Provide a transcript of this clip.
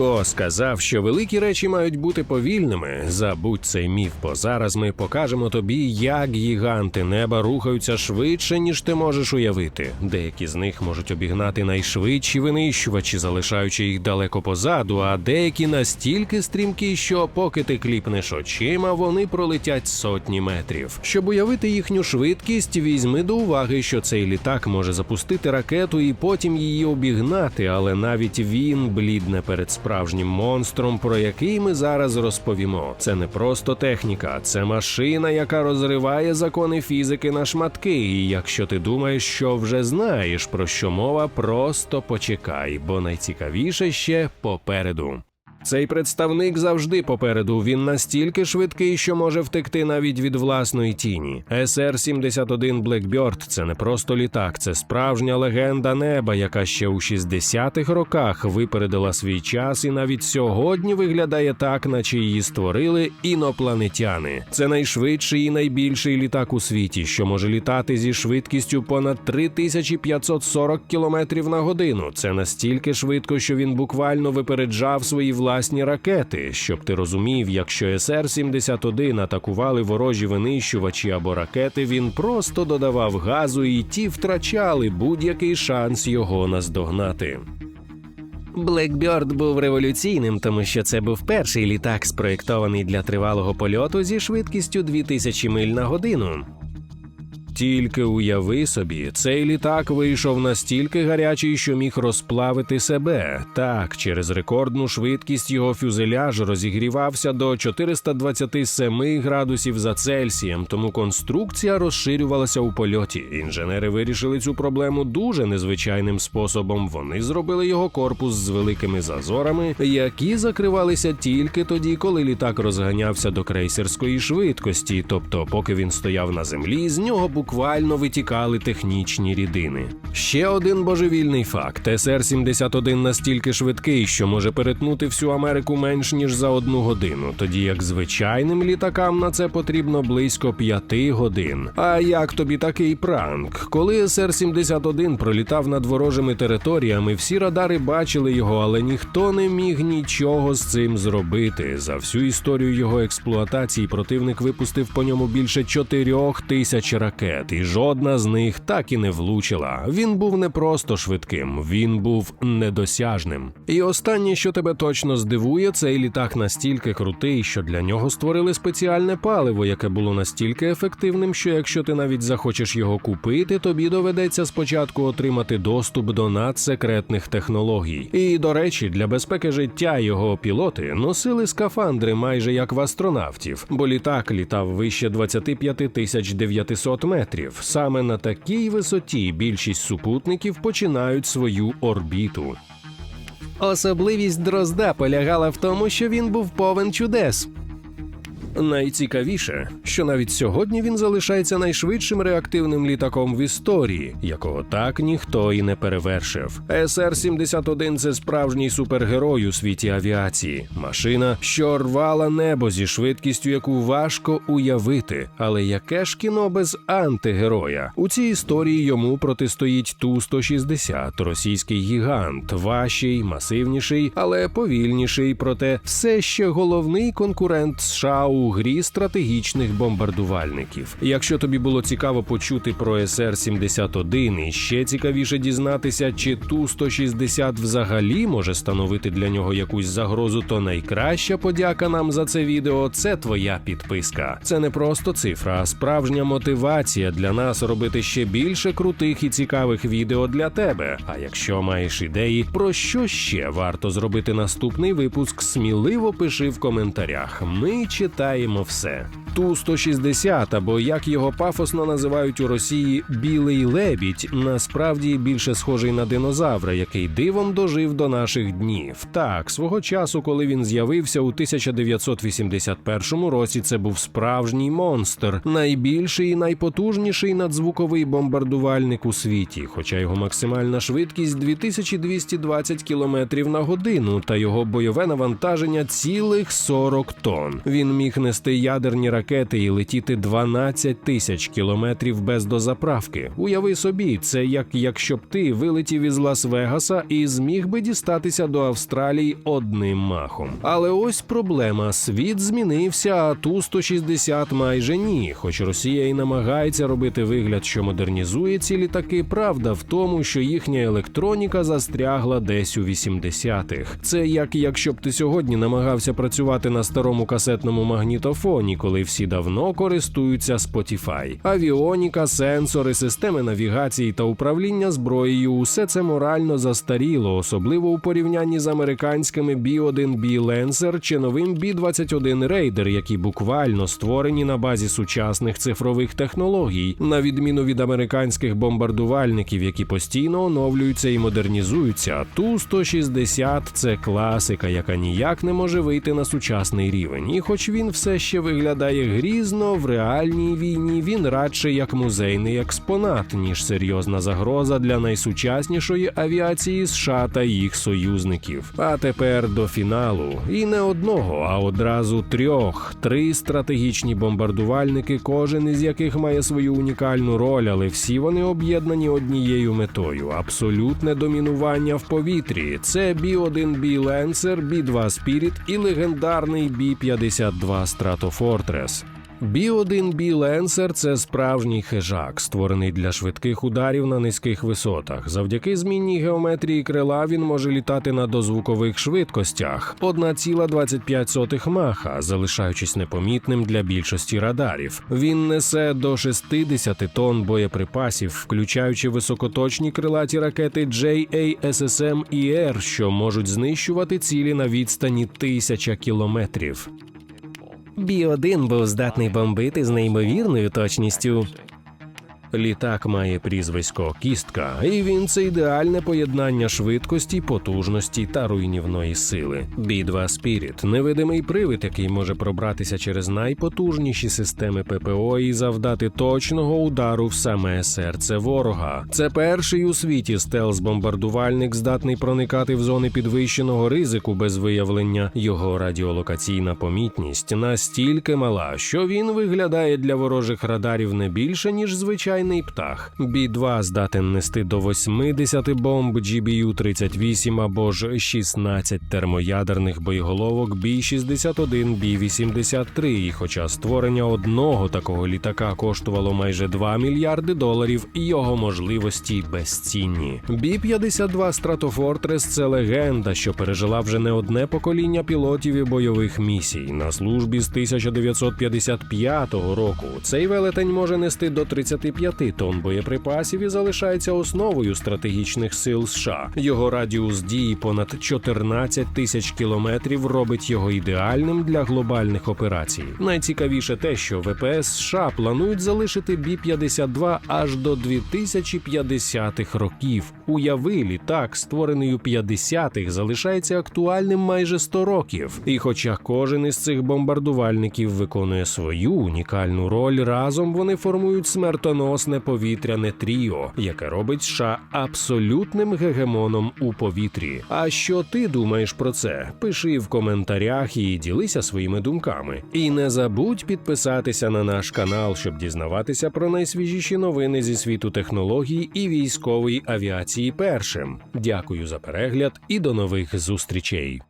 Хто сказав, що великі речі мають бути повільними? Забудь цей міф, бо зараз ми покажемо тобі, як гіганти неба рухаються швидше, ніж ти можеш уявити. Деякі з них можуть обігнати найшвидші винищувачі, залишаючи їх далеко позаду, а деякі настільки стрімкі, що поки ти кліпнеш очима, вони пролетять сотні метрів. Щоб уявити їхню швидкість, візьми до уваги, що цей літак може запустити ракету і потім її обігнати, але навіть він блідне перед справжнім монстром, про який ми зараз розповімо. Це не просто техніка, це машина, яка розриває закони фізики на шматки. І якщо ти думаєш, що вже знаєш про що мова, просто почекай, бо найцікавіше ще попереду. Цей представник завжди попереду. Він настільки швидкий, що може втекти навіть від власної тіні. СР-71 Blackbird – це не просто літак, це справжня легенда неба, яка ще у 60-х роках випередила свій час і навіть сьогодні виглядає так, наче її створили інопланетяни. Це найшвидший і найбільший літак у світі, що може літати зі швидкістю понад 3540 км на годину. Це настільки швидко, що він буквально випереджав свої власні ракети. Щоб ти розумів, якщо СР-71 атакували ворожі винищувачі або ракети, він просто додавав газу, і ті втрачали будь-який шанс його наздогнати. Блекбьорд був революційним, тому що це був перший літак, спроєктований для тривалого польоту зі швидкістю 2000 миль на годину. Тільки уяви собі, цей літак вийшов настільки гарячий, що міг розплавити себе. Так, через рекордну швидкість його фюзеляж розігрівався до 427 градусів за Цельсієм, тому конструкція розширювалася у польоті. Інженери вирішили цю проблему дуже незвичайним способом. Вони зробили його корпус з великими зазорами, які закривалися тільки тоді, коли літак розганявся до крейсерської швидкості, тобто, поки він стояв на землі, з нього буквально витікали технічні рідини. Ще один божевільний факт: СР-71 настільки швидкий, що може перетнути всю Америку менш ніж за одну годину, тоді як звичайним літакам на це потрібно близько п'яти годин. А як тобі такий пранк? Коли СР-71 пролітав над ворожими територіями, всі радари бачили його, але ніхто не міг нічого з цим зробити. За всю історію його експлуатації противник випустив по ньому більше чотирьох тисяч ракет, і жодна з них так і не влучила. Він був не просто швидким, він був недосяжним. І останнє, що тебе точно здивує, цей літак настільки крутий, що для нього створили спеціальне паливо, яке було настільки ефективним, що якщо ти навіть захочеш його купити, тобі доведеться спочатку отримати доступ до надсекретних технологій. І до речі, для безпеки життя його пілоти носили скафандри майже як в астронавтів, бо літак літав вище 25 тисяч 900 метрів. Саме на такій висоті більшість супутників починають свою орбіту. Особливість дрозда полягала в тому, що він був повен чудес. Найцікавіше, що навіть сьогодні він залишається найшвидшим реактивним літаком в історії, якого так ніхто і не перевершив. СР-71 – це справжній супергерой у світі авіації, машина, що рвала небо зі швидкістю, яку важко уявити. Але яке ж кіно без антигероя? У цій історії йому протистоїть Ту-160, російський гігант, важчий, масивніший, але повільніший. Проте все ще головний конкурент США у грі стратегічних бомбардувальників. Якщо тобі було цікаво почути про СР-71 і ще цікавіше дізнатися, чи Ту-160 взагалі може становити для нього якусь загрозу, то найкраща подяка нам за це відео це твоя підписка. Це не просто цифра, а справжня мотивація для нас робити ще більше крутих і цікавих відео для тебе. А якщо маєш ідеї, про що ще варто зробити наступний випуск, сміливо пиши в коментарях. Ми читаємо все. Ту-160, або як його пафосно називають у Росії білий лебідь, насправді більше схожий на динозавра, який дивом дожив до наших днів. Так, свого часу, коли він з'явився у 1981 році, це був справжній монстр, найбільший і найпотужніший надзвуковий бомбардувальник у світі, хоча його максимальна швидкість 2220 км на годину, та його бойове навантаження цілих 40 тонн. Він міг нести ядерні ракети і летіти 12 тисяч кілометрів без дозаправки. Уяви собі, це як якщо б ти вилетів із Лас-Вегаса і зміг би дістатися до Австралії одним махом. Але ось проблема: світ змінився, а ту 160 майже ні. Хоч Росія і намагається робити вигляд, що модернізує ці літаки, правда в тому, що їхня електроніка застрягла десь у 80-х. Це як якщо б ти сьогодні намагався працювати на старому касетному магнітофоні, коли всі давно користуються Spotify. Авіоніка, сенсори, системи навігації та управління зброєю усе це морально застаріло, особливо у порівнянні з американськими B-1B Lancer чи новим B-21 Raider, які буквально створені на базі сучасних цифрових технологій, на відміну від американських бомбардувальників, які постійно оновлюються і модернізуються. Ту 160 – це класика, яка ніяк не може вийти на сучасний рівень. І хоч він все ще виглядає грізно, в реальній війні він радше як музейний експонат, ніж серйозна загроза для найсучаснішої авіації США та їх союзників. А тепер до фіналу. І не одного, а одразу трьох: три стратегічні бомбардувальники, кожен із яких має свою унікальну роль, але всі вони об'єднані однією метою абсолютне домінування в повітрі. Це бі 1 бі Ленсер, бі 2 Спіріт і легендарний бі 52 Стратофортрес. B1 b Lancer – це справжній хижак, створений для швидких ударів на низьких висотах. Завдяки змінній геометрії крила він може літати на дозвукових швидкостях 1,25 маха, залишаючись непомітним для більшості радарів. Він несе до 60 тонн боєприпасів, включаючи високоточні крилаті ракети JASSM-ER, ем що можуть знищувати цілі на відстані тисяча кілометрів. Бі-1 був здатний бомбити з неймовірною точністю. Літак має прізвисько кістка, і він це ідеальне поєднання швидкості, потужності та руйнівної сили. B-2 Spirit – невидимий привид, який може пробратися через найпотужніші системи ППО і завдати точного удару в саме серце ворога. Це перший у світі стелс-бомбардувальник, здатний проникати в зони підвищеного ризику без виявлення. Його радіолокаційна помітність настільки мала, що він виглядає для ворожих радарів не більше ніж звичайний птах. Бі-2 здатен нести до 80 бомб GBU-38 або ж 16 термоядерних боєголовок Бі-61, Бі-83. І хоча створення одного такого літака коштувало майже 2 мільярди доларів, його можливості безцінні. Бі-52 Stratofortress – це легенда, що пережила вже не одне покоління пілотів і бойових місій. На службі з 1955 року цей велетень може нести до 35 тонн боєприпасів і залишається основою стратегічних сил США. Його радіус дії понад 14 тисяч кілометрів робить його ідеальним для глобальних операцій. Найцікавіше те, що ВПС США планують залишити Бі-52 аж до 2050-х років. Уяви, літак, створений у 50-х, залишається актуальним майже 100 років. І хоча кожен із цих бомбардувальників виконує свою унікальну роль, разом вони формують смертоносне повітряне тріо, яке робить США абсолютним гегемоном у повітрі. А що ти думаєш про це? Пиши в коментарях і ділися своїми думками. І не забудь підписатися на наш канал, щоб дізнаватися про найсвіжіші новини зі світу технологій і військової авіації першим. Дякую за перегляд і до нових зустрічей.